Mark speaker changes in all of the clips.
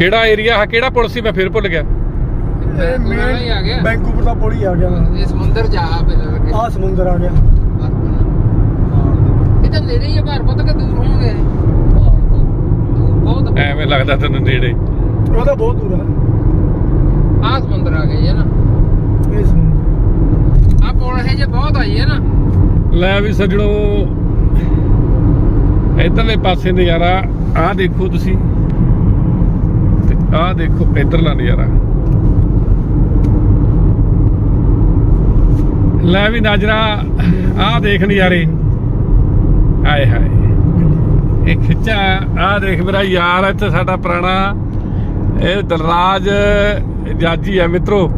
Speaker 1: ਕਿਹੜਾ ਏਰੀਆ ਹੈ ਕਿਹੜਾ ਪੁਲ ਸੀ? ਮੈਂ ਫਿਰ ਭੁੱਲ ਗਿਆ।
Speaker 2: ਇਹ
Speaker 3: ਮੇਨ ਹੀ ਆ ਗਿਆ।
Speaker 2: ਬੈਂਕੂਵਰ ਦਾ ਪੁਲ ਹੀ ਆ ਗਿਆ।
Speaker 3: ਇਹ ਸਮੁੰਦਰ ਜਾ ਪਹਿਲਾਂ ਲੱਗੇ।
Speaker 2: ਆ ਸਮੁੰਦਰ ਆ ਗਿਆ।
Speaker 3: ਇਹ ਤਾਂ ਨੇੜੇ ਹੀ ਆ ਭਾਰ ਪਤਾ ਕਿ ਦੂਰ ਹੋਣਗੇ? ਦੂਰ ਬਹੁਤ
Speaker 1: ਐਵੇਂ ਲੱਗਦਾ ਤੈਨੂੰ ਨੇੜੇ।
Speaker 2: ਉਹ ਤਾਂ ਬਹੁਤ ਦੂਰ ਆ।
Speaker 3: ਆ ਸਮੁੰਦਰ ਆ ਗਏ ਹੈ ਨਾ?
Speaker 2: ਇਹ ਸਮੁੰਦਰ
Speaker 3: ਆ। ਪੁਲ ਹੈ ਜੇ ਬਹੁਤ ਆਈ ਹੈ ਨਾ?
Speaker 1: ਲੈ ਵੀ ਸੱਜਣੋ। ਇਧਰਲੇ ਪਾਸੇ ਨਜ਼ਾਰਾ ਆਹ ਦੇਖੋ ਤੁਸੀਂ। ਆਹ ਦੇਖੋ, ਇਧਰਲਾ ਨਜ਼ਾਰਾ। ਲੈ ਵੀ ਨਾਜਰਾ, ਆਹ ਦੇਖ ਨਜ਼ਾਰੇ। ਆਏ ਹਾਏ। ਇਹ ਖਿੱਚਾ, ਆਹ ਦੇਖ ਮੇਰਾ ਯਾਰ, ਇੱਥੇ ਸਾਡਾ ਪੁਰਾਣਾ, ਇਹ ਦਲਰਾਜ ਜਾਜੀ ਹੈ ਮਿੱਤਰੋ।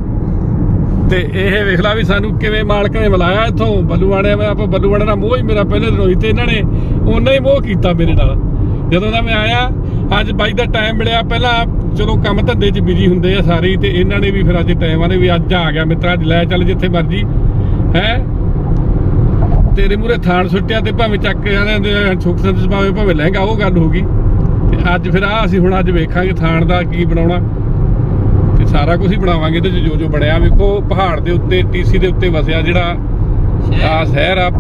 Speaker 1: ਤੇ ਇਹ ਵੇਖ ਲਾ ਵੀ ਸਾਨੂੰ ਕਿਵੇਂ ਮਾਲਕ ਨੇ ਬੁਲਾਇਆ ਇੱਥੋਂ। ਬੱਲੂਆਣੇ ਮੈਂ ਆਪਾਂ ਬੱਲੂਆਣੇ ਦਾ ਮੋਹ ਹੀ ਮੇਰਾ ਪਹਿਲੇ ਦਿਨ ਹੋਈ ਤੇ ਇਹਨਾਂ ਨੇ ਉਹਨਾਂ ਹੀ ਮੋਹ ਕੀਤਾ ਮੇਰੇ ਨਾਲ। ਜਦੋਂ ਦਾ ਮੈਂ ਆਇਆ, ਅੱਜ ਬਾਈ ਦਾ ਟਾਈਮ ਮਿਲਿਆ, ਪਹਿਲਾਂ ਚਲੋ ਕੰਮ ਧੰਦੇ 'ਚ ਬਿਜ਼ੀ ਹੁੰਦੇ ਆ ਸਾਰੇ ਤੇ ਇਹਨਾਂ ਨੇ ਵੀ ਫਿਰ ਅੱਜ ਟਾਈਮ ਆਨੇ ਵੀ ਅੱਜ ਆ ਗਿਆ ਮਿੱਤਰਾ ਅੱਜ ਲੈ ਚੱਲ ਜਿੱਥੇ ਮਰਜ਼ੀ ਹੈ? ਤੇਰੇ ਮੂਰੇ ਥਾਣ ਸੁੱਟਿਆ ਤੇ ਭਾਵੇਂ ਚੱਕ ਜਾਂਦੇ ਸੁੱਖ ਸੰਦਸ ਭਾਵੇਂ ਭਾਵੇਂ ਲਹਿੰਗਾ ਉਹ ਗੱਲ ਹੋ ਗਈ। ਤੇ ਅੱਜ ਫਿਰ ਆ ਅਸੀਂ ਹੁਣ ਅੱਜ ਵੇਖਾਂਗੇ ਥਾਣ ਦਾ ਕੀ ਬਣਾਉਣਾ। ਤੇ ਸਾਰਾ ਕੁਝ ਹੀ ਬਣਾਵਾਂਗੇ ਤੇ ਜੋ ਜੋ ਬਣਿਆ। ਵੇਖੋ ਪਹਾੜ ਦੇ ਉੱਤੇ ਟੀਸੀ ਦੇ ਉੱਤੇ ਵਸਿਆ ਜਿਹੜਾ ਆ ਸ਼ਹਿਰ ਆ।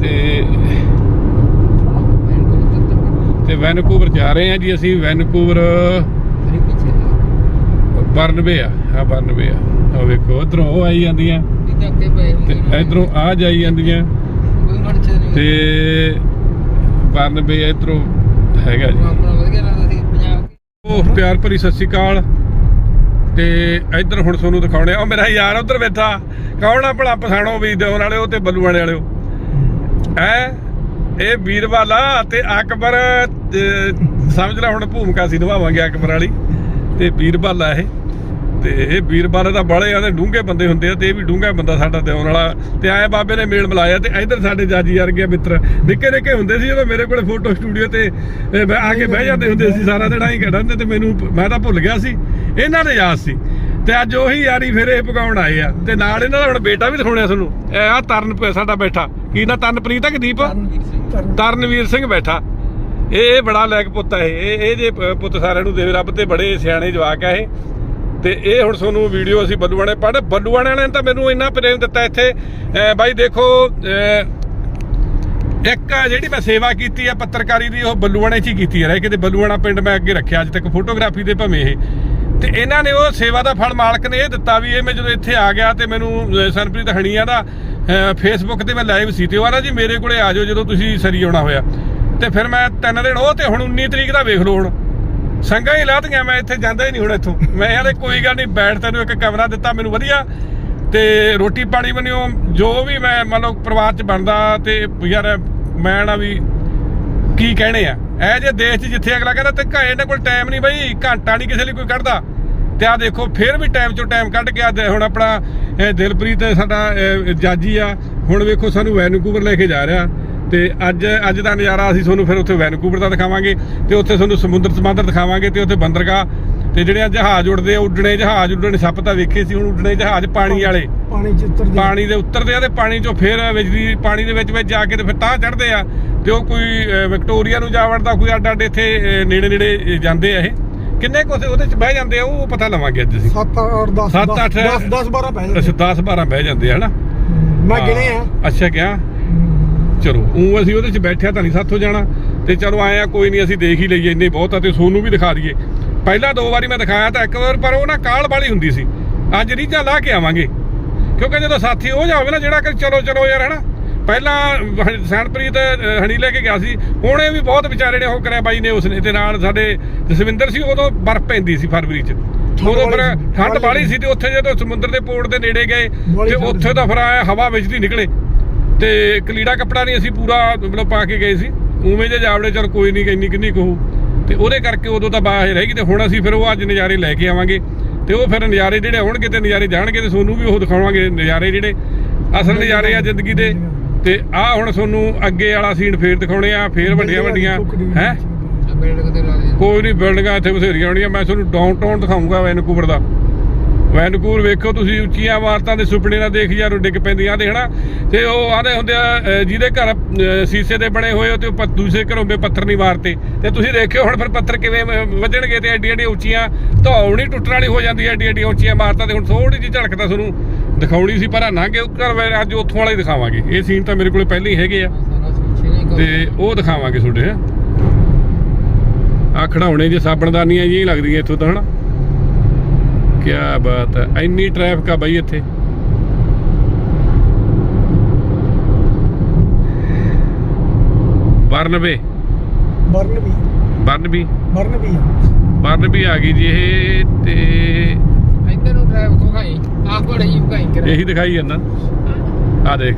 Speaker 1: ਤੇ ਤੇ ਵੈਨਕੂਵਰ ਜਾ ਰਹੇ ਆ ਜੀ ਅਸੀਂ। ਵੈਨਕੂਵਰ ਬਰਨਵੇ ਆ ਆ ਬਰਨਵੇ ਆ। ਆ ਵੇਖੋ ਉਧਰੋਂ ਉਹ ਆਈ ਜਾਂਦੀਆਂ।
Speaker 3: ਤਾਂ
Speaker 1: ਇਧਰੋਂ ਆ ਜਾਈ ਜਾਂਦੀਆਂ। ਤੇ ਬਰਨਵੇ ਇਧਰੋਂ ਹੈਗਾ ਜੀ। ਉਹ ਪਿਆਰ ਭਰੀ ਸਤਿ ਸ਼੍ਰੀ ਅਕਾਲ। ਤੇ ਇੱਧਰ ਹੁਣ ਤੁਹਾਨੂੰ ਦਿਖਾਉਣੇ ਆ। ਮੇਰਾ ਯਾਰ ਉਧਰ ਬੈਠਾ। ਕੌਣ ਆ ਭਲਾ ਪਛਾਣੋ ਵੀ ਦੇਉਣ ਵਾਲਿਓ ਤੇ ਬੱਲੂ ਵਾਲੇ ਵਾਲਿਓ? ਹੈ? ਇਹ ਵੀਰਵਾਲਾ ਤੇ ਅਕਬਰ ਸਮਝ ਲੈ ਹੁਣ ਭੂਮਿਕਾ ਸੀ ਨਿਭਾਵਾਂਗੇ ਅਕਬਰ ਵਾਲੀ। ਤੇ ਵੀਰਵਾਲਾ ਇਹ। ਤੇ ਇਹ ਵੀਰਵਾਲਾ ਦਾ ਬੜੇ ਆਦੇ ਡੂੰਘੇ ਬੰਦੇ ਹੁੰਦੇ ਆ ਤੇ ਇਹ ਵੀ ਡੂੰਘਾ ਬੰਦਾ ਸਾਡਾ ਦੇਉਣ ਵਾਲਾ। ਤੇ ਆਏ ਬਾਬੇ ਨੇ ਮੇਲ ਮਿਲਾਇਆ ਤੇ ਇੱਧਰ ਸਾਡੇ ਜਾਜੀ ਵਰਗੇ ਮਿੱਤਰ ਨਿੱਕੇ ਨਿੱਕੇ ਹੁੰਦੇ ਸੀ ਜਦੋਂ ਮੇਰੇ ਕੋਲੇ ਫੋਟੋ ਸਟੂਡੀਓ ਤੇ ਆ ਕੇ ਬਹਿ ਜਾਂਦੇ ਹੁੰਦੇ ਸੀ ਸਾਰਾ ਦਿਨ ਆਈ ਖੜਨ ਤੇ ਮੈਨੂੰ ਮੈਂ ਤਾਂ ਭੁੱਲ ਗਿਆ ਸੀ। ਇਹਨਾਂ ਦੇ ਯਾਦ ਸੀ। ਤੇ ਅੱਜ ਉਹੀ ਯਾਰੀ ਫਿਰ ਇਹ ਪਕਾਉਣ ਆਏ ਆ। ਤੇ ਨਾਲ ਇਹਨਾਂ ਦਾ ਹੁਣ ਬੇਟਾ ਵੀ ਦਿਖਾਉਣਿਆ ਤੁਹਾਨੂੰ। ਇਹ ਆ ਤਰਨ ਸਾਡਾ ਬੈਠਾ। ਕੀ ਨਾ? ਤਨਪ੍ਰੀਤ ਆ ਕਿ ਦੀਪ? ਤਰਨਵੀਰ ਸਿੰਘ ਬੈਠਾ। ਇਹ ਇਹ ਬੜਾ ਲੈਕ ਪੁੱਤ ਹੈ ਇਹ। ਇਹ ਜੇ ਪੁੱਤ ਸਾਰਿਆਂ ਨੂੰ ਦੇਵੇ, ਰੱਬ ਤੇ ਬੜੇ ਸਿਆਣੇ ਜਵਾਕ ਹੈ ਇਹ। ਤੇ ਇਹ ਹੁਣ ਤੁਹਾਨੂੰ ਵੀਡੀਓ ਅਸੀਂ ਬੱਲੂਆਣੇ ਪੜ੍ਹ ਬੱਲੂਆਣੇ ਵਾਲਿਆਂ ਨੇ ਤਾਂ ਮੈਨੂੰ ਇੰਨਾ ਪ੍ਰੇਮ ਦਿੱਤਾ ਇੱਥੇ। ਬਾਈ ਦੇਖੋ ਇੱਕ ਜਿਹੜੀ ਮੈਂ ਸੇਵਾ ਕੀਤੀ ਹੈ ਪੱਤਰਕਾਰੀ ਦੀ, ਉਹ ਬੱਲੂਆਣੇ 'ਚ ਹੀ ਕੀਤੀ ਹੈ ਰਹਿ ਕਿਤੇ ਬੱਲੂਆਣਾ ਪਿੰਡ ਮੈਂ ਅੱਗੇ ਰੱਖਿਆ ਅੱਜ ਤੱਕ, ਫੋਟੋਗ੍ਰਾਫੀ ਦੇ ਭਵੇਂ ਇਹ। ਤੇ ਇਹਨਾਂ ਨੇ ਉਹ ਸੇਵਾ ਦਾ ਫਲ ਮਾਲਕ ਨੇ ਇਹ ਦਿੱਤਾ ਵੀ ਇਹ ਮੈਂ ਜਦੋਂ ਇੱਥੇ ਆ ਗਿਆ ਤੇ ਮੈਨੂੰ, ਅਹ ਸਰਪ੍ਰੀਤ ਹਣੀਆਂ ਦਾ ਫੇਸਬੁੱਕ ਤੇ ਮੈਂ ਲਾਈਵ ਸੀ। ਤੇ ਉਹ ਆਂਦਾ ਜੀ, ਮੇਰੇ ਕੋਲੇ ਆ ਜਾਓ ਜਦੋਂ ਤੁਸੀਂ ਸਰੀ ਆਉਣਾ ਹੋਇਆ। ਤੇ ਫਿਰ ਮੈਂ ਤਿੰਨ ਦਿਨ ਉਹ ਤੇ ਹੁਣ 19 ਤਰੀਕ ਦਾ ਵੇਖ ਲਓ ਹੁਣ। ਸੰਗਾ ਹੀ ਲਾਤੀਆਂ, ਮੈਂ ਇੱਥੇ ਜਾਂਦਾ ਹੀ ਨਹੀਂ ਹੁਣ ਇੱਥੋਂ। ਮੈਂ ਯਾਰ ਕੋਈ ਗੱਲ ਨਹੀਂ, ਬੈਠ ਤੈਨੂੰ ਇੱਕ ਕਮਰਾ ਦਿੱਤਾ, ਮੈਨੂੰ ਵਧੀਆ। ਤੇ ਰੋਟੀ ਪਾਣੀ ਬਣਿਓ ਜੋ ਵੀ ਮੈਂ ਮੰਨ ਲਓ ਪਰਿਵਾਰ ਚ ਬਣਦਾ ਤੇ ਯਾਰ ਮੈਂ ਨਾ ਵੀ ਕੀ ਕਹਿਣੇ ਆ। ਇਹ ਜੇ ਦੇਸ਼ 'ਚ ਜਿੱਥੇ ਅਗਲਾ ਕਹਿੰਦਾ ਤੇ ਘਾ ਇਹਨਾਂ ਕੋਲ ਟਾਈਮ ਨਹੀਂ ਬਈ, ਘੰਟਾ ਨਹੀਂ ਕਿਸੇ ਲਈ ਕੋਈ ਕੱਢਦਾ। ਤੇ ਆ ਦੇਖੋ, ਫਿਰ ਵੀ ਟਾਈਮ ਚੋਂ ਟਾਈਮ ਕੱਢ ਕੇ ਆ ਹੁਣ ਆਪਣਾ ਦਿਲਪ੍ਰੀਤ ਸਾਡਾ ਜਾਜੀ ਆ। ਹੁਣ ਵੇਖੋ ਸਾਨੂੰ ਵੈਨਕੂਵਰ ਲੈ ਕੇ ਜਾ ਰਿਹਾ। ਤੇ ਅੱਜ ਅੱਜ ਦਾ ਨਜ਼ਾਰਾ ਅਸੀਂ ਤੁਹਾਨੂੰ ਫਿਰ ਉੱਥੇ ਵੈਨਕੂਵਰ ਦਾ ਦਿਖਾਵਾਂਗੇ ਤੇ ਉੱਥੇ ਤੁਹਾਨੂੰ ਸਮੁੰਦਰ ਸਮੁੰਦਰ ਦਿਖਾਵਾਂਗੇ ਤੇ ਉੱਥੇ ਬੰਦਰਗਾਹ ਤੇ ਜਿਹੜੇ ਆ ਜਹਾਜ਼ ਉੱਡਦੇ ਆ ਉੱਡਣੇ ਜਹਾਜ਼ ਉੱਡਣੇ ਸੱਪ ਤਾਂ ਵੇਖੇ ਸੀ ਹੁਣ ਉੱਡਣੇ ਜਹਾਜ਼ ਪਾਣੀ ਵਾਲੇ।
Speaker 2: ਪਾਣੀ ਚ ਉਤਰਦੇ
Speaker 1: ਪਾਣੀ ਦੇ ਉੱਤਰਦੇ ਆ ਤੇ ਪਾਣੀ ਚੋਂ ਫਿਰ ਦੀ ਪਾਣੀ ਦੇ ਵਿੱਚ ਵਿੱਚ ਜਾ ਕੇ ਤੇ ਫਿਰ ਤਾਂ ਚੜਦੇ ਆ। ਤੇ ਉਹ ਕੋਈ ਵਿਕਟੋਰੀਆ ਨੂੰ ਜਾ ਵੜਦਾ ਕੋਈ ਅੱਡ ਅੱਡ ਇੱਥੇ ਨੇੜੇ ਨੇੜੇ ਜਾਂਦੇ ਆ ਇਹ। ਕਿੰਨੇ ਕੁ ਉਹਦੇ ਚ ਬਹਿ ਜਾਂਦੇ ਆ ਉਹ ਪਤਾ ਲਵਾਂਗੇ ਅੱਜ ਅਸੀਂ।
Speaker 2: 7 ਔਰ 10
Speaker 1: ਸੱਤ, ਅੱਠ,
Speaker 2: 10 10 12 ਪੈ
Speaker 1: ਅੱਛਾ 10 12 ਬਹਿ ਜਾਂਦੇ ਆ ਹਨਾ?
Speaker 2: ਮੈਂ ਗਿਣੇ ਆ।
Speaker 1: ਅੱਛਾ ਕਿਆ? ਚਲੋ ਉਹ ਅਸੀਂ ਉਹਦੇ ਚ ਬੈਠਿਆ ਤਾਂ ਨਹੀਂ ਸਾਥੋਂ ਜਾਣਾ। ਤੇ ਚਲੋ ਆਏ ਆ ਕੋਈ ਨਹੀਂ ਅਸੀਂ ਦੇਖ ਹੀ ਲਈਏ ਇੰਨੇ ਬਹੁਤ ਆ ਤੇ ਸੋਨੂੰ ਵੀ ਦਿਖਾ ਦਈਏ। ਪਹਿਲਾਂ ਦੋ ਵਾਰੀ ਮੈਂ ਦਿਖਾਇਆ ਤਾਂ ਇੱਕ ਵਾਰ ਪਰ ਉਹ ਨਾ ਕਾਲ ਵਾਲੀ ਹੁੰਦੀ ਸੀ। ਅੱਜ ਰੀਝਾਂ ਲਾ ਕੇ ਆਵਾਂਗੇ। ਕਿਉਂਕਿ ਜਦੋਂ ਸਾਥੀ ਉਹ ਜਾਵੇ ਨਾ ਜਿਹੜਾ ਕਿ ਚਲੋ ਚਲੋ ਯਾਰ ਹਨਾ। ਪਹਿਲਾਂ ਅ, ਹਣੀ ਲੈ ਕੇ ਗਿਆ ਸੀ। ਉਹਨੇ ਵੀ ਬਹੁਤ ਵਿਚਾਰੇ ਨੇ ਉਹ ਕਰਿਆ ਬਾਈ ਨੇ ਉਸਨੇ। ਤੇ ਨਾਲ ਸਾਡੇ ਜਸਵਿੰਦਰ ਸੀ ਉਦੋਂ ਬਰਫ਼ ਪੈਂਦੀ ਸੀ ਫਰਵਰੀ ਚ। ਉਦੋਂ ਫਿਰ ਠੰਡ ਬਾਲੀ ਸੀ। ਤੇ ਉੱਥੇ ਜਦੋਂ ਸਮੁੰਦਰ ਦੇ ਪੋੜ ਦੇ ਨੇੜੇ ਗਏ ਤੇ ਉੱਥੇ। ਤਾਂ ਫਿਰ ਆਇਆ ਹਵਾ ਵਿੱਚ ਦੀ ਨਿਕਲੇ। ਤੇ ਕਲੀੜਾ ਕੱਪੜਾ ਨਹੀਂ ਅਸੀਂ ਪੂਰਾ ਮਤਲਬ ਪਾ ਕੇ ਗਏ ਸੀ। ਉਵੇਂ ਜੇ ਜਾਵੜੇ ਚਲ ਕੋਈ ਨਹੀਂ ਇੰਨੀ ਕਿੰਨੀ ਕਹੂ ਤੇ ਉਹਦੇ ਕਰਕੇ ਉਦੋਂ ਤਾਂ ਬਾਹਰ ਰਹਿ ਗਈ ਤੇ ਹੁਣ ਅਸੀਂ ਫਿਰ ਉਹ ਅੱਜ ਨਜ਼ਾਰੇ ਲੈ ਕੇ ਆਵਾਂਗੇ। ਤੇ ਉਹ ਫਿਰ ਨਜ਼ਾਰੇ ਜਿਹੜੇ ਆਉਣਗੇ ਤੇ ਨਜ਼ਾਰੇ ਜਾਣਗੇ ਤੇ ਤੁਹਾਨੂੰ ਵੀ ਉਹ ਦਿਖਾਵਾਂਗੇ ਨਜ਼ਾਰੇ ਜਿਹੜੇ। ਅਸਲ ਨਜ਼ਾਰੇ ਆ ਜ਼ਿੰਦਗੀ ਦੇ। ਤੇ ਆਹ ਹੁਣ ਤੁਹਾਨੂੰ ਅੱਗੇ ਵਾਲਾ ਸੀਨ ਫੇਰ ਦਿਖਾਉਣੇ ਆ ਫੇਰ ਵੱਡੀਆਂ ਵੱਡੀਆਂ। ਹੈ? ਕੋਈ ਨਹੀਂ ਬਿਲਡਿੰਗਾਂ ਇੱਥੇ ਬਥੇਰੀਆਂ ਹੋਣੀਆਂ ਮੈਂ ਤੁਹਾਨੂੰ ਡਾਊਨਟਾਊਨ ਦਿਖਾਉਂਗਾ ਵੈਨਕੂਵਰ ਦਾ। ਵੈਨਕੂਵਰ ਵੇਖੋ ਤੁਸੀਂ ਉੱਚੀਆਂ ਇਮਾਰਤਾਂ ਦੇ ਸੁਪਨੇ ਨਾਲ ਦੇਖ ਯਾਰ ਡਿੱਗ ਪੈਂਦੀਆਂ ਦੇਖਣਾ ਤੇ ਉਹ ਆਦੇ ਹੁੰਦੇ ਆ ਜਿਹਦੇ ਘਰ ਸੀਸੇ ਦੇ ਬਣੇ ਹੋਏ ਉਹ ਤੇ ਦੂਸਰੇ ਘਰੋਂ ਬੇ ਪੱਥਰ ਨਹੀਂ ਮਾਰਤੇ ਤੇ ਤੁਸੀਂ ਦੇਖਿਓ ਹੁਣ ਫਿਰ ਪੱਥਰ ਕਿਵੇਂ ਵੱਜਣਗੇ ਤੇ ਐਡੀ ਐਡੀ ਉੱਚੀਆਂ, ਧੌਣੀ ਟੁੱਟਣ ਵਾਲੀ ਹੋ ਜਾਂਦੀ ਐ ਐਡੀ ਐਡੀ ਉੱਚੀਆਂ ਇਮਾਰਤਾਂ ਤੇ ਹੁਣ ਥੋੜੀ ਜਿਹੀ ਝਲਕ ਤਾਂ ਤੁਹਾਨੂੰ ਦਿਖਾਉਣੀ ਸੀ, ਪਰ ਆ ਲੰਘ ਉਹ ਘਰ ਅੱਜ ਉੱਥੋਂ ਵਾਲਾ ਹੀ ਦਿਖਾਵਾਂਗੇ। ਇਹ ਸੀਨ ਤਾਂ ਮੇਰੇ ਕੋਲੇ ਪਹਿਲਾਂ ਹੀ ਹੈਗੇ ਆ। ਤੇ ਉਹ ਦਿਖਾਵਾਂਗੇ ਤੁਹਾਡੇ ਆ ਖੜਾਉਣੇ ਜੇ ਸਾਬਣਦਾਨੀਆਂ ਜਿਹੀਆਂ ਲੱਗਦੀਆਂ ਇੱਥੋਂ ਤਾਂ, ਹਨਾ? ਕੀ ਬਾਤ ਹੈ। ਇੰਨੀ ਟ੍ਰੈਫਿਕ ਆ ਬਾਈ ਇੱਥੇ। ਬਰਨਬੇ। ਬਰਨਬੀ।
Speaker 2: ਬਰਨ ਵੀ ਆ
Speaker 1: ਬਰਨਬੀ ਆ ਗਈ ਜੀ ਇਹ ਤੇ
Speaker 3: ਇੱਧਰ ਨੂੰ ਡਰਾਈਵ ਕੋ ਖਾਈ ਆਹ ਬੜਾ ਕਰ।
Speaker 1: ਇਹੀ ਦਿਖਾਈ ਜਾਂਦਾ। ਆ ਦੇਖ।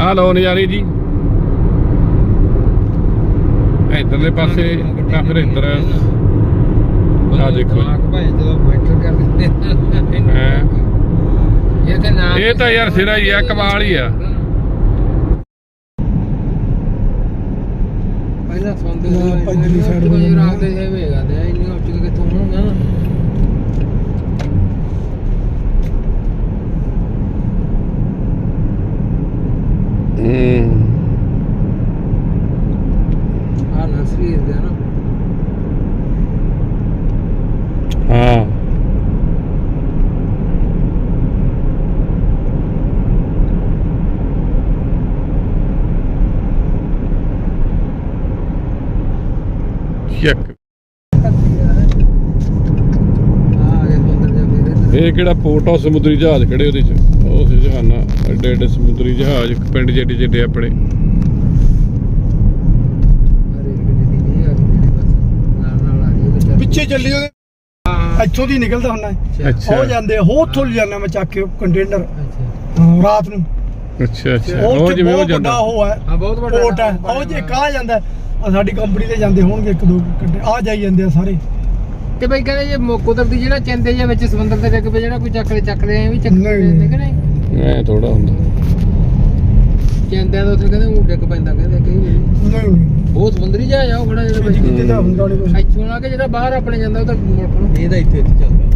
Speaker 1: ਆ ਲਓ ਨਜ਼ਾਰੇ ਜੀ। ਇਧਰਲੇ ਪਾਸੇ ਤਾਂ ਫਿਰ ਇੱਧਰ ਆ ਦੇਖੋ ਜੀ।
Speaker 3: ਭਾਈ ਜਦੋਂ ਬੈਠਰ ਕਰ ਦਿੰਦੇ
Speaker 1: ਹੈਂ।
Speaker 3: ਇਹ ਤੇ ਨਾਮ
Speaker 1: ਇਹ ਤਾਂ ਯਾਰ ਸਿਰਾ ਹੀ ਆ, ਕਮਾਲ ਹੀ ਆ।
Speaker 3: ਪਹਿਲਾਂ ਸੁਣਦੇ
Speaker 2: ਨਾ,
Speaker 3: ਸੀ
Speaker 2: ਪੰਜਵੀਂ side
Speaker 3: ਕੋਈ ਰਾਤ ਦੇ ਹੈਵੇਗਾ ਤੇ ਇੰਨੀ ਉੱਚੀ ਕਿੱਥੋਂ ਹੋਣਾ ਨਾ
Speaker 1: ਹੂੰ
Speaker 3: ਆ ਨਸਰੀ ਦੇ ਨਾ
Speaker 1: ਹਾਂ ਚੱਕ ਇਹ ਕਿਹੜਾ ਪੋਰਟ ਆ ਸਮੁੰਦਰੀ ਜਹਾਜ਼ ਖੜੇ ਉਹਦੇ ਚ? ਉਹ ਸੀ ਜਹਾਨਾ ਐਡੇ ਐਡੇ ਸਮੁੰਦਰੀ ਜਹਾਜ਼ ਪਿੰਡ ਜਿਹੜੇ ਜਿਹੜੇ ਆਪਣੇ।
Speaker 3: ਅਰੇ ਗੱਡੀ ਦੀ ਨਹੀਂ ਆ ਗਈ ਬਸ ਨਾਲ ਨਾਲ ਆ ਰਹੀ ਹੈ ਵਿਚਾਰੀ।
Speaker 2: ਪਿੱਛੇ ਚੱਲੀ ਉਹਦੇ। ਇੱਥੋਂ ਦੀ ਨਿਕਲਦਾ ਹੁੰਦਾ ਹੈ।
Speaker 1: ਅੱਛਾ।
Speaker 2: ਉਹ ਜਾਂਦੇ ਉਹ ਉੱਥੋਂ ਲਿਜਾਣਾ ਮੈਂ ਚੱਕ ਕੇ ਕੰਟੇਨਰ
Speaker 3: ਅੱਛਾ।
Speaker 2: ਰਾਤ ਨੂੰ।
Speaker 1: ਅੱਛਾ ਅੱਛਾ।
Speaker 2: ਉਹ
Speaker 1: ਜਿਵੇਂ ਉਹ ਜਾਂਦਾ।
Speaker 2: ਉਹ ਹੈ।
Speaker 3: ਹਾਂ ਬਹੁਤ ਵੱਡਾ
Speaker 2: ਪੋਰਟ ਹੈ। ਉਹ ਜੇ ਕਹਾ ਜਾਂਦਾ ਆ ਸਾਡੀ ਕੰਪਨੀ ਤੇ ਜਾਂਦੇ ਹੋਣਗੇ ਇੱਕ ਦੋ ਘੰਟੇ। ਆ ਜਾਈ ਜਾਂਦੇ ਆ ਸਾਰੇ।
Speaker 3: ਤੇ ਬਈ ਕਹਿੰਦੇ ਜੇ ਮੋ- ਕੁਦਰਤੀ ਜਿਹੜਾ ਚੰਦੇ ਜੇ ਵਿੱਚ ਸਮੁੰਦਰ ਦੇ ਡਿੱਗ ਪਏ ਜਿਹੜਾ ਕੋਈ ਚੱਕ ਲੈ ਚੱਕ ਲੈ ਵੀ ਚੱਕ
Speaker 2: ਨਹੀਂ,
Speaker 3: ਲੈਂਦੇ ਕਿ ਨਹੀਂ?
Speaker 1: ਐ ਥੋੜਾ ਹੁੰਦਾ।
Speaker 3: ਚੰਦਿਆਂ ਦਾ ਉੱਥੇ ਕਹਿੰਦੇ ਉਹ ਡਿੱਗ ਪੈਂਦਾ ਕਹਿੰਦੇ ਕਈ ਵਾਰੀ।
Speaker 2: ਨਹੀਂ
Speaker 3: ਸਮੁੰਦਰੀ ਜਾ ਜਾ ਉਹ ਖੜਾ ਜਿਹੜਾ ਵਿੱਚ
Speaker 2: ਕਿਤੇ ਤਾਂ ਹੁੰਦਾ ਨਹੀਂ ਕੁਝ
Speaker 3: ਇੱਥੋਂ ਆ ਕੇ ਜਿਹੜਾ ਬਾਹਰ ਆਪਣੇ ਜਾਂਦਾ ਉਹ ਤਾਂ ਮੁਲਕ ਨੂੰ।
Speaker 4: ਇਹਦਾ ਇੱਥੇ ਇੱਥੇ ਚੱਲਦਾ।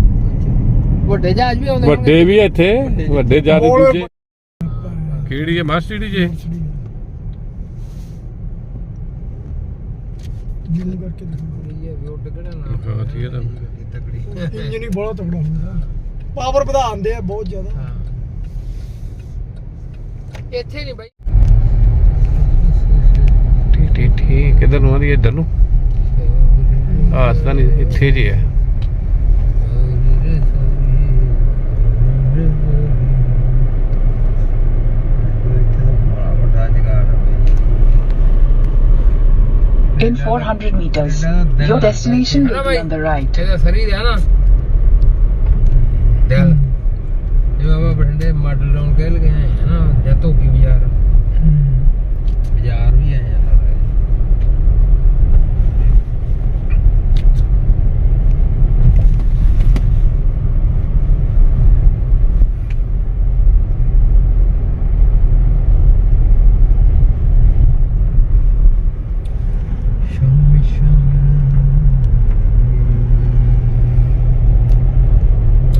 Speaker 3: ਵੱਡੇ ਜਹਾਜ਼ ਵੀ ਆਉਂਦੇ
Speaker 1: ਵੱਡੇ ਵੀ ਇੱਥੇ ਵੱਡੇ ਜ਼ਿਆਦਾ ਦੂਜੇ। ਕਿਹੜੀ ਹੈ ਮਾਸਟਰੀ ਜੇ।
Speaker 2: ਜਿੰਨ ਕਰਕੇ ਦੇਖੋ
Speaker 3: ਇਹ ਵੀ ਉਹ ਡਿੱਗਣਾ ਨਾ
Speaker 1: ਹਾਂ, ਠੀਕ ਹੈ ਤਾਂ।
Speaker 3: ਤਕੜੀ।
Speaker 2: ਇੰਜਨ ਹੀ ਬੜਾ ਤਕੜਾ ਹੁੰਦਾ। ਪਾਵਰ ਵਧਾਉਂਦੇ ਆ ਬਹੁਤ ਜ਼ਿਆਦਾ।
Speaker 3: ਹਾਂ। ਇੱਥੇ ਨਹੀਂ ਬਾਈ।
Speaker 1: ਠੀਕ ਠੀਕ ਠੀਕ। ਕਿੱਧਰ ਨੂੰ ਆਦੀ ਇੱਧਰ ਨੂੰ? ਆਸਤਾ ਨਹੀਂ ਇੱਥੇ ਜੀ ਹੈ
Speaker 4: ਵੱਡਾ ਜਗਾੜ
Speaker 5: In 400 meters, your destination will be on the right.
Speaker 3: ਇਹਦਾ ਸਰੀ ਦਾ ਨਾ ਦਿਲ ਇਹ ਬਾਬਾ ਬਠਿੰਡੇ ਮਾਡਲ ਟਾਊਨ ਕਹਿ ਲਗੇ ਆਏ ਹੈ ਨਾ ਜਾਂ ਧੋਬੀ ਬਾਜ਼ਾਰ ਬਾਜ਼ਾਰ ਵੀ ਆਏ ਆ ਸ਼ਾਮੀ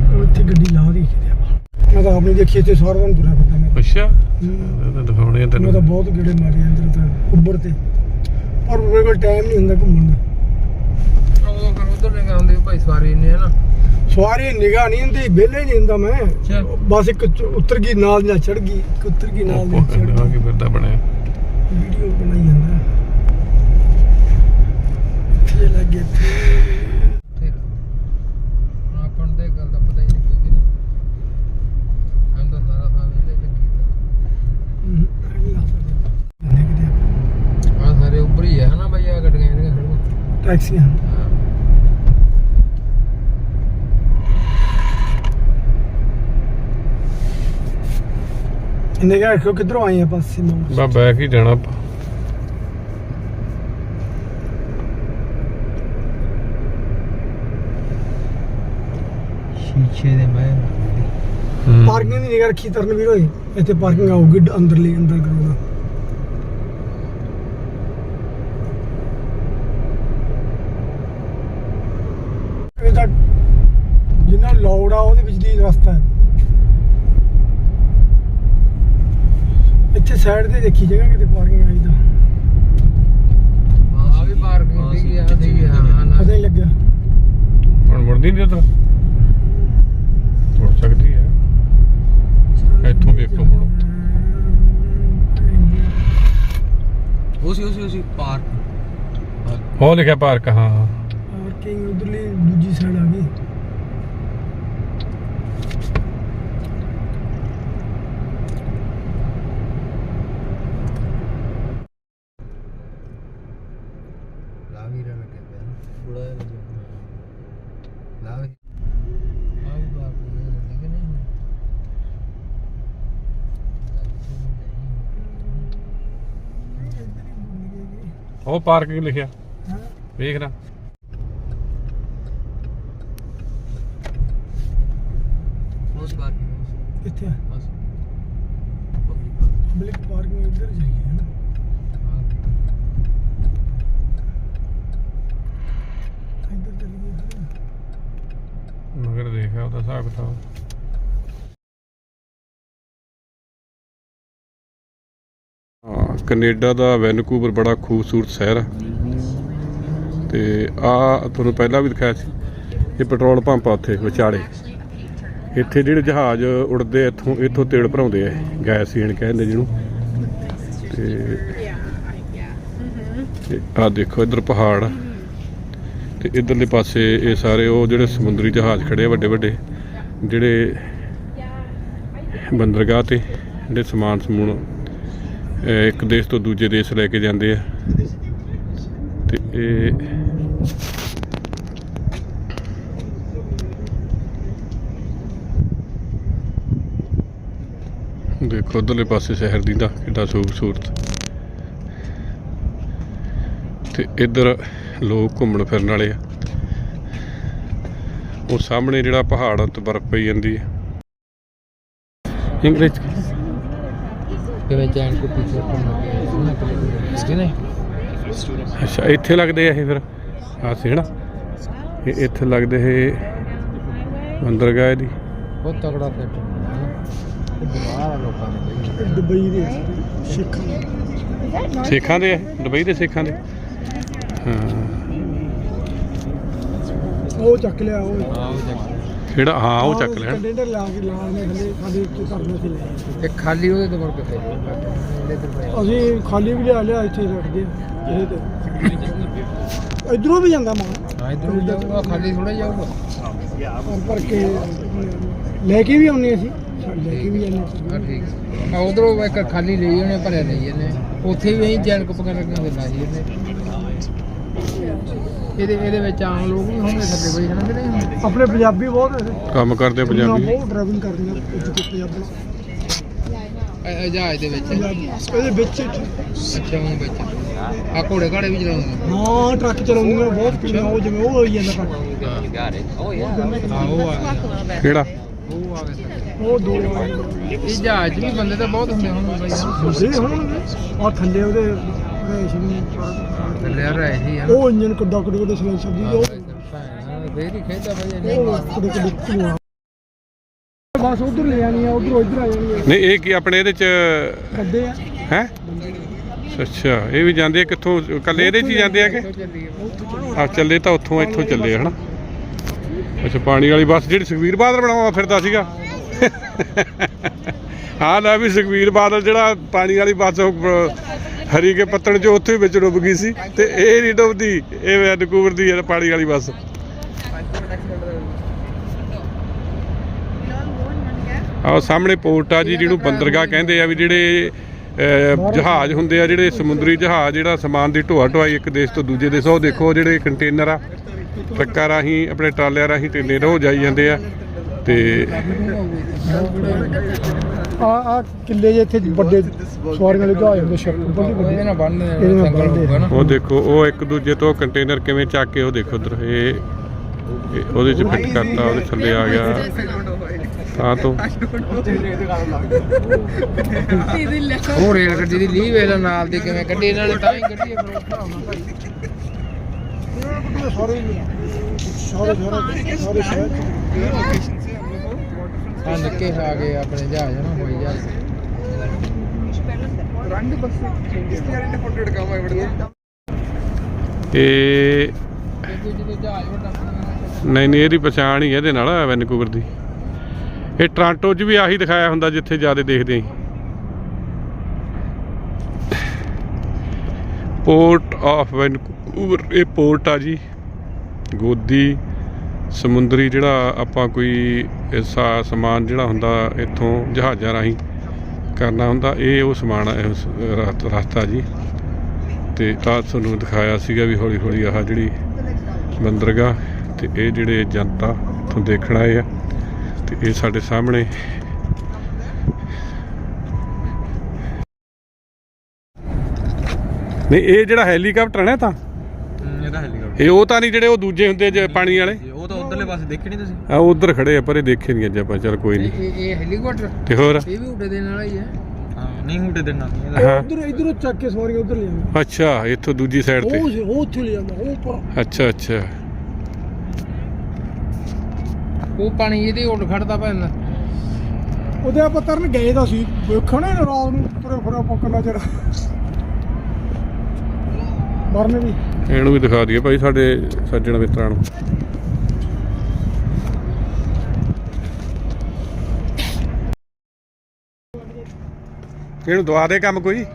Speaker 2: ਉਹ ਇੱਥੇ ਗੱਡੀ ਲਾ ਦੀ ਕਿਤੇ ਆਪਾਂ ਮੈਂ ਤਾਂ ਆਪਣੀ ਦੇਖੀ ਤੇ ਸਾਰਾ ਦਿਨ ਤੁਰਿਆ ਫਿਰਦਾ ਮੈਂ।
Speaker 1: ਅੱਛਾ।
Speaker 2: ਹੂੰ।
Speaker 1: ਇਹ ਤਾਂ ਦਿਖਾਉਣੇ ਆ
Speaker 2: ਮੈਂ ਤਾਂ
Speaker 1: ਤੈਨੂੰ
Speaker 2: ਬਹੁਤ ਗੇੜੇ ਮਾਰੇ ਅੰਦਰ ਤਾਂ ਉੱਬਰ ਤੇ। ਪਰ ਮੇਰੇ ਕੋਲ ਟਾਈਮ ਨਹੀਂ ਹੁੰਦਾ ਘੁੰਮਣ ਦਾ।
Speaker 3: ਉਹ ਫਿਰ ਉਧਰ ਨੇ ਆਉਂਦੇ ਭਾਈ ਸਵਾਰੀ ਨੇ ਹੈ ਨਾ।
Speaker 2: ਸਵਾਰੀ ਨਿਗਾਹ ਨਹੀਂ ਹੁੰਦੀ ਵਿਹਲੇ ਨਹੀਂ ਹੁੰਦਾ ਮੈਂ।
Speaker 3: ਅੱਛਾ।
Speaker 2: ਬਸ ਇੱਕ ਚ- ਉੱਤਰ ਗਈ ਨਾਲ ਨਾਲ ਚੜ ਗਈ ਇੱਕ ਉੱਤਰ ਗਈ ਨਾਲ ਨਾਲ ਚੜ
Speaker 1: ਆ
Speaker 2: ਗਈ।
Speaker 1: ਕੀ ਫਿਰਦਾ ਬਣਿਆ?
Speaker 2: ਵੀਡੀਓ ਬਣਾਈ ਜਾਂਦਾ। ਇੱਥੇ ਲੱਗ ਇੱਥੇ
Speaker 3: ਫਿਰ ਆਪਾਂ ਨੂੰ ਤਾਂ ਇਹ ਗੱਲ ਦਾ ਪਤਾ ਹੀ ਨਹੀਂ ਕੋਈ ਕਿ ਨਹੀਂ ਹਮ ਤਾਂ ਸਾਰਾ ਸਾਹ ਵੇਲੇ ਲੱਗੀ
Speaker 2: ਹੂੰ, ਐਂ ਲਾ ਸਕਦੇ ਆ। ਜਾਂਦੇ ਕਿਤੇ ਆਪਾਂ।
Speaker 3: ਆ ਸਾਰੇ ਉੱਪਰ ਹੀ ਹੈ ਨਾ ਬਈ ਆ ਗੱਡੀਆਂ ਜਿਹੜੀਆਂ ਖੜੀਆਂ
Speaker 2: ਟੈਕਸੀਆਂ। ਨਿਗਾਹ ਰੱਖੋ ਕਿੱਧਰੋਂ ਆਏ ਆ ਪਾਸੇ ਨੂੰ
Speaker 1: ਬਾ ਬੈਕ ਹੀ ਜਾਣਾ ਆਪਾਂ।
Speaker 3: ਸ਼ੀਸ਼ੇ ਦੇ ਮੈਂ
Speaker 1: ਹੂੰ।
Speaker 2: ਪਾਰਕਿੰਗ ਦੀ ਨਿਗਾਹ ਰੱਖੀ ਤਰਨ ਵੀਰ ਹੋਏ ਇੱਥੇ ਪਾਰਕਿੰਗ ਆਊਗੀ ਅੰਦਰਲੀ ਅੰਦਰ ਕਰੂਗਾ ਲੋੜ ਆ ਉਹਦੇ ਵਿੱਚ ਦੀ ਰਸਤਾ ਹੈ। ਇੱਥੇ ਸਾਈਡ ਤੇ ਦੇਖੀ ਜਗ੍ਹਾ ਕਿਤੇ ਪਾਰਕਿੰਗ ਆਈ ਦਾ
Speaker 3: ਆ ਵੀ ਪਾਰਕਿੰਗ ਸੀਗੀ ਆ ਸੀਗੀ ਹਾਂ।
Speaker 2: ਪਤਾ
Speaker 3: ਨਾ
Speaker 2: ਹੀ ਲੱਗਿਆ।
Speaker 1: ਹੁਣ ਮੁੜਦੀ ਨਹੀਂ ਉਧਰ? ਮੁੜ ਸਕਦੀ ਹੈ। ਇੱਥੋਂ ਵੇਖੋ ਮੁੜੋ
Speaker 3: ਉਸੇ ਉਸੇ ਉਸੇ ਪਾਰਕ
Speaker 1: ਉਹ ਲਿਖਿਆ ਪਾਰਕ ਹਾਂ।
Speaker 2: ਪਾਰਕਿੰਗ ਉਧਰਲੀ ਦੂਜੀ ਸਾਈਡ ਆ ਗਈ
Speaker 3: ਲਾ ਵੀ ਰਨ ਲੱਗੇ ਪਿਆ ਬੁੜਾ ਜਿਹਾ ਲਾ ਵੀ ਆ ਵੀ ਪਾਰਕਿੰਗ ਲੱਗੀ ਕਿ ਨਹੀਂ
Speaker 1: ਉਹ ਪਾਰਕਿੰਗ ਲਿਖਿਆ?
Speaker 2: ਹਾਂ।
Speaker 1: ਵੇਖ ਨਾ।
Speaker 3: ਉਸ ਪਾਰਕਿੰਗ
Speaker 2: ਕਿੱਥੇ?
Speaker 3: ਬਸ। ਪਬਲਿਕ
Speaker 2: ਬਲਿਕ ਪਾਰਕਿੰਗ ਇੱਧਰ ਚਲੀ ਗਈ ਹੈ ਨਾ? ਇੱਧਰ ਚਲੀ ਗਈ ਹੈ ਨਾ।
Speaker 1: ਮਗਰ ਦੇਖਿਆ ਉਹਦਾ ਹਿਸਾਬ ਕਿਤਾਬ। ਹਾਂ, ਕੈਨੇਡਾ ਦਾ ਵੈਨਕੂਵਰ ਬੜਾ ਖੂਬਸੂਰਤ ਸ਼ਹਿਰ ਆ। ਤੇ ਆ ਤੁਹਾਨੂੰ ਪਹਿਲਾਂ ਵੀ ਦਿਖਾਇਆ ਸੀ, ਇਹ ਪੈਟਰੋਲ ਪੰਪ ਆ ਉੱਥੇ, ਵਿਚਾਲੇ। ਇੱਥੇ ਜਿਹੜੇ ਜਹਾਜ਼ ਉੜਦੇ ਇੱਥੋਂ ਇੱਥੋਂ ਤੇਲ ਭਰਾਉਂਦੇ ਆ ਗੈਸੀਨ ਕਹਿੰਦੇ ਜਿਹਨੂੰ। ਤੇ ਆ ਦੇਖੋ, ਇੱਧਰ ਪਹਾੜ ਆ। ਤੇ ਇਧਰਲੇ ਪਾਸੇ ਇਹ ਸਾਰੇ ਉਹ ਜਿਹੜੇ ਸਮੁੰਦਰੀ ਜਹਾਜ਼ ਖੜੇ ਆ ਵੱਡੇ ਵੱਡੇ ਜਿਹੜੇ ਬੰਦਰਗਾਹ ਤੇ, ਜਿਹੜੇ ਸਮਾਨ ਸਮੂਨ ਇੱਕ ਦੇਸ਼ ਤੋਂ ਦੂਜੇ ਦੇਸ਼ ਲੈ ਕੇ ਜਾਂਦੇ ਆ। ਤੇ ਇਹ ਦੇਖੋ, ਉਧਰਲੇ ਪਾਸੇ ਸ਼ਹਿਰ ਦੀ ਦਾ ਕਿੱਡਾ ਖੂਬਸੂਰਤ। ਤੇ ਇੱਧਰ ਲੋਕ ਘੁੰਮਣ ਫਿਰਨ ਵਾਲੇ ਆ। ਉਹ ਸਾਹਮਣੇ ਜਿਹੜਾ ਪਹਾੜ ਆ ਬਰਫ਼ ਪਈ ਜਾਂਦੀ ਹੈ ਇੰਗਲਿਸ਼
Speaker 3: ਕਿਵੇਂ ਚੈਨ ਕੋ ਪਿੱਛੇ ਕੇ ਨਹੀਂ
Speaker 1: ਅੱਛਾ ਇੱਥੇ ਲੱਗਦੇ ਆ ਇਹ ਫਿਰ? ਆ ਸੀ ਹਨਾ ਇਹ ਇੱਥੇ ਲੱਗਦੇ ਇਹ ਬੰਦਰਗਾਹ ਦੀ
Speaker 3: ਬਹੁਤ ਤਗੜਾ ਸੈਟ ਬਾਹਰ ਆ ਲੋਕਾਂ ਨੇ
Speaker 2: ਇਹ ਦੁਬਈ ਦੇ ਸਿੱਖ।
Speaker 1: ਸੇਖਾਂ ਦੇ ਦੁਬਈ ਦੇ ਸੇਖਾਂ ਦੇ? ਹਾਂ।
Speaker 2: ਉਹ ਚੱਕ ਲਿਆ ਉਹ।
Speaker 3: ਆਹ ਉਹ ਚੱਕ
Speaker 1: ਕਿਹੜਾ ਹਾਂ ਉਹ ਚੱਕ ਲੈਣ।
Speaker 2: ਕੰਟੇਨਰ ਲਾ ਕੇ ਨੇ ਕਰਨਾ ਸੀ ਲੈ
Speaker 3: ਤੇ ਖਾਲੀ ਉਹਦੇ ਤੋਂ ਮੁੜ ਕੇ ਫੇਰ
Speaker 2: ਅਸੀਂ ਖਾਲੀ ਵੀ ਲਿਆ ਲਿਆ ਇੱਥੇ ਰੱਖ ਗਏ ਇਹ ਤੇ। ਇਧਰੋਂ ਵੀ ਜਾਂਦਾ ਮਾਲ।
Speaker 3: ਹਾਂ ਇਧਰੋਂ ਜਾਊਗਾ ਖਾਲੀ ਥੋੜਾ ਜਾਊਗਾ।
Speaker 2: ਭਰ ਕੇ ਲੈ ਕੇ ਵੀ ਆਉਂਦੇ ਅਸੀਂ। ਲੈ ਕੇ ਵੀ ਜਾਂਦੇ
Speaker 3: ਹਾਂ
Speaker 2: ਅਸੀਂ
Speaker 3: ਠੀਕ। ਆ ਉਧਰੋਂ ਇੱਕ ਖਾਲੀ ਲਈ ਉਹਨੇ ਭਰਿਆ ਲਈ ਇਹਨੇ। ਉੱਥੇ ਵੀ ਅਸੀਂ ਚੈਨ ਕੁੱਪ ਕਰਨ ਲੱਗਿਆ ਫਿਰਨਾ ਸੀ ਇਹਨੇ। ਇਹਦੇ ਇਹਦੇ ਵਿੱਚ ਆਮ ਲੋਕ ਵੀ ਹੋਣਗੇ ਥੱਲੇ ਬਈ ਹਨਾ ਕਿ ਨਹੀਂ?
Speaker 2: ਆਪਣੇ ਪੰਜਾਬੀ ਬਹੁਤ ਹੈ
Speaker 1: ਕੰਮ ਕਰਦੇ ਆ ਪੰਜਾਬੀ।
Speaker 2: ਬਹੁਤ ਡਰਾਈਵਿੰਗ ਕਰਦੇ ਨੇ ਇੱਥੇ ਪੰਜਾਬੀ।
Speaker 3: ਇਹ- ਜਹਾਜ਼ ਦੇ ਵਿੱਚ।
Speaker 2: ਇਹਦੇ ਵਿੱਚ
Speaker 3: ਅੱਛਾ ਉਹ ਵਿੱਚ। ਆ ਘੋੜੇ ਘਾੜੇ ਵੀ ਚਲਾਉਂਦੇ
Speaker 2: ਹਾਂ ਟਰੱਕ ਚਲਾਉਂਦੀਆਂ ਬਹੁਤ ਕੁੜੀਆਂ ਉਹ ਜਿਵੇਂ ਉਹ ਹੋਈ ਜਾਂਦਾ ਟਰੱਕ।
Speaker 3: ਆ ਉਹ ਆ ਗਿਆ।
Speaker 1: ਕਿਹੜਾ?
Speaker 3: ਉਹ ਆ ਗਿਆ
Speaker 2: ਉਹ ਦੋ
Speaker 3: ਇਹ ਜਹਾਜ਼ ਵੀ ਬੰਦੇ ਤਾਂ ਬਹੁਤ ਹੁੰਦੇ ਹੋਣਗੇ ਬਈ।
Speaker 2: ਹੁਣ ਆ ਥੱਲੇ ਉਹਦੇ ਰੇਸ਼ਮ
Speaker 3: ਥੱਲੇ ਆ ਰਹੇ ਸੀ ਹਨਾ
Speaker 2: ਉਹ ਇੰਜਨ ਕਿੱਡਾ ਕਿੱਡਾ ਕਿੱਡਾ ਸਲਾਈ ਸਬਦੀ ਉਹ
Speaker 3: ਭੈਣ ਫੇਰ ਹੀ ਖੇਡਦਾ ਬਈ ਇਹਨੇ
Speaker 2: ਉਹ ਕਿੱਡੇ ਕਿੱਡੇ ਧੂਆਂ। ਬਸ ਉਧਰ ਲੈ ਜਾਣੀ ਆ ਉਧਰੋਂ ਇੱਧਰ ਆ ਜਾਣੀ ਆ।
Speaker 1: ਨਹੀਂ ਇਹ ਕੀ ਆਪਣੇ ਇਹਦੇ ਚ
Speaker 2: ਆ।
Speaker 1: ਹੈ? ਅੱਛਾ ਇਹ ਵੀ ਜਾਂਦੇ ਆ ਕਿੱਥੋਂ? ਕੱਲੇ ਇਹਦੇ ਚ ਹੀ ਜਾਂਦੇ ਆ ਕਿ?
Speaker 3: ਚੱਲੀ
Speaker 1: ਆ ਚੱਲੇ ਤਾਂ ਉੱਥੋਂ ਇੱਥੋਂ ਚੱਲੇ ਹਨਾ ਅੱਛਾ ਪਾਣੀ ਵਾਲੀ ਬੱਸ ਜਿਹੜੀ ਸੁਖਵੀਰ ਬਾਦਲ ਬਣਾਉਂਦਾ ਫਿਰਦਾ ਸੀਗਾ। ਹਾਂ ਲੈ ਵੀ ਸੁਖਵੀਰ ਬਾਦਲ ਜਿਹੜਾ ਪਾਣੀ ਵਾਲੀ ਬੱਸ ਹਰੀ ਕੇ ਪੱਤਣ ਚ ਉੱਥੇ ਵਿੱਚ ਡੁੱਬ ਗਈ ਸੀ ਤੇ ਇਹ ਨਹੀਂ ਡੁੱਬਦੀ ਇਹ ਵੈਨਕੂਵਰ ਦੀ ਹੈ ਪਾਣੀ ਵਾਲੀ ਬੱਸ। ਆਹ ਸਾਹਮਣੇ ਪੋਰਟ ਆ ਜੀ ਜਿਹਨੂੰ ਬੰਦਰਗਾਹ ਕਹਿੰਦੇ ਆ ਵੀ ਜਿਹੜੇ ਅਹ, ਜਹਾਜ਼ ਹੁੰਦੇ ਆ ਜਿਹੜੇ ਸਮੁੰਦਰੀ ਜਹਾਜ਼ ਜਿਹੜਾ ਸਮਾਨ ਦੀ ਢੋਆ ਢੋਆਈ ਇੱਕ ਦੇਸ਼ ਤੋਂ ਦੂਜੇ ਦੇਸ਼ ਉਹ ਦੇਖੋ ਜਿਹੜੇ ਕੰਟੇਨਰ ਆ ਟਰੱਕਾਂ ਰਾਹੀਂ ਆਪਣੇ ਟਰਾਲਿਆਂ ਰਾਹੀਂ ਟ੍ਰੇਨੇ ਰੋ ਜਾਈ ਜਾਂਦੇ ਆ। ਤੇ
Speaker 2: ਆ ਆ ਕਿੱਲੇ ਜੇ ਇੱਥੇ ਵੱਡੇ ਸਵਾਰੀਆਂ ਵਾਲੇ ਜਹਾਜ਼ ਹੁੰਦੇ ਸ਼ਰਕ ਵੱਡੀ।
Speaker 3: ਇਹਦੇ
Speaker 2: ਵੱਡੀ
Speaker 3: ਨਾਲ ਬੰਨ ਸੰਗਲ ਹੋਊਗਾ ਨਾ।
Speaker 1: ਉਹ ਦੇਖੋ ਉਹ ਇੱਕ ਦੂਜੇ ਤੋਂ ਕੰਟੇਨਰ ਕਿਵੇਂ ਚੱਕ ਕੇ ਉਹ ਦੇਖੋ ਉਧਰ ਇਹ ਇਹ ਉਹਦੇ ਚ ਫਿੱਟ ਕਰਤਾ ਉਹਦੇ ਥੱਲੇ ਆ ਗਿਆ। ਤਾਂ ਤੋਂ।
Speaker 3: ਉਹ ਰੇਲ ਗੱਡੀ ਦੀ ਲੀਹ ਵੇਲਾ ਨਾਲ ਦੀ ਕਿਵੇਂ ਕੱਢੀ ਇਹਨਾਂ ਨੇ ਤਾਂ ਹੀ ਕੱਢੀ ਫਿਰ ਹਿਸਾਬ ਨਾਲ ਭਾਈ
Speaker 2: ਸਾਰੇ ਸਾਰੇ ਸਾਰੇ ਸਾਰੇ ਸ਼ਹਿਰ
Speaker 3: ਹਾਂ। ਨਿੱਕੇ ਆ। ਗਏ ਆਪਣੇ ਜਹਾਜ਼ ਨਾ ਹੋਈ ਜਹਾਜ਼।
Speaker 1: ਨਹੀਂ ਨਹੀਂ ਇਹਦੀ ਪਛਾਣ ਹੀ ਇਹਦੇ ਨਾਲ ਵੈਨਕੂਵਰ ਦੀ। ਇਹ ਟ੍ਰਾਂਟੋ 'ਚ ਵੀ ਆਹੀ ਦਿਖਾਇਆ ਹੁੰਦਾ ਜਿੱਥੇ ਜ਼ਿਆਦਾ ਦੇਖਦੇ ਆਂ। ਪੋਰਟ ਆਫ ਵੈਨਕੂਵਰ ਇਹ ਪੋਰਟ ਆ ਜੀ ਗੋਦੀ। ਸਮੁੰਦਰੀ ਜਿਹੜਾ ਆਪਾਂ ਕੋਈ ਐਸਾ ਸਮਾਨ ਜਿਹੜਾ ਹੁੰਦਾ ਇੱਥੋਂ ਜਹਾਜ਼ਾਂ ਰਾਹੀਂ ਕਰਨਾ ਹੁੰਦਾ ਇਹ ਉਹ ਸਮਾਨ ਹੈ ਉਸ ਰਸਤ- ਜੀ। ਤੇ ਆਹ ਤੁਹਾਨੂੰ ਦਿਖਾਇਆ ਸੀਗਾ ਵੀ ਹੌਲੀ ਹੌਲੀ ਆਹ ਜਿਹੜੀ ਬੰਦਰਗਾਹ ਤੇ ਇਹ ਜਿਹੜੇ ਜਨਤਾ ਤੋਂ ਦੇਖਣ ਆਏ ਆ ਤੇ ਇਹ ਸਾਡੇ ਸਾਹਮਣੇ। ਨਹੀਂ ਇਹ ਜਿਹੜਾ ਹੈਲੀਕਾਪਟਰ ਹੈ ਨਾ ਇਹ ਤਾਂ?
Speaker 3: ਇਹਦਾ ਹੈਲੀਕਾਪਟਰ।
Speaker 1: ਇਹ ਉਹ ਤਾਂ ਨਹੀਂ ਜਿਹੜੇ ਉਹ ਦੂਜੇ ਹੁੰਦੇ ਜੇ ਪਾਣੀ ਵਾਲੇ?
Speaker 3: ਉਹ ਤਾਂ ਉਧਰਲੇ ਪਾਸੇ ਦੇਖੇ ਨਹੀਂ ਤੁਸੀਂ?
Speaker 1: ਆ ਉਧਰ ਖੜੇ ਆ ਪਰ ਇਹ ਦੇਖੇ ਨਹੀਂ ਅੱਜ ਆਪਾਂ ਚਲ ਕੋਈ ਨਹੀਂ।
Speaker 3: ਇਹ ਇਹ ਹੈਲੀਕਾਪਟਰ?
Speaker 1: ਤੇ ਹੋਰ?
Speaker 3: ਇਹ ਵੀ ਉੱਡੇ ਦੇਣ ਵਾਲਾ ਹੀ ਹੈ। ਹਾਂ ਨਹੀਂ ਉੱਡੇ ਦੇਣ ਨਾਲ
Speaker 1: ਹਾਂ।
Speaker 2: ਉਧਰ ਇਧਰੋਂ ਚੱਕ ਕੇ ਸਵਾਰੀਆਂ ਉਧਰ ਲੈ ਜਾਂਦਾ
Speaker 1: ਅੱਛਾ ਇੱਥੋਂ ਦੂਜੀ ਸਾਈਡ ਤੇ।
Speaker 2: ਉਹ ਸੀ, ਉਹ ਉੱਥੇ ਲੈ ਜਾਂਦਾ ਉਹ ਪਰ
Speaker 1: ਅੱਛਾ ਅੱਛਾ।
Speaker 3: ਉਹ ਪਾਣੀ ਇਹਦੇ ਉੱਡ ਖੜਦਾ ਪੈਂਦਾ
Speaker 2: ਉਹਦੇ ਆਪਾਂ ਤਰਨ ਗਏ ਤਾਂ ਸੀ ਵੇਖਣਾ ਰਾਤ ਨੂੰ ਤੁਰੇ ਫਿਰਿਆ ਪੱਕਣਾ ਚਿਰ ਮਰਨ ਵੀ।
Speaker 1: ਇਹਨੂੰ ਵੀ ਦਿਖਾ ਦਈਏ ਭਾਈ ਸਾਡੇ ਸੱਜਣ ਮਿੱਤਰਾਂ ਨੂੰ। ਇਹਨੂੰ ਦਵਾ ਦੇ ਕੰਮ ਕੋਈ।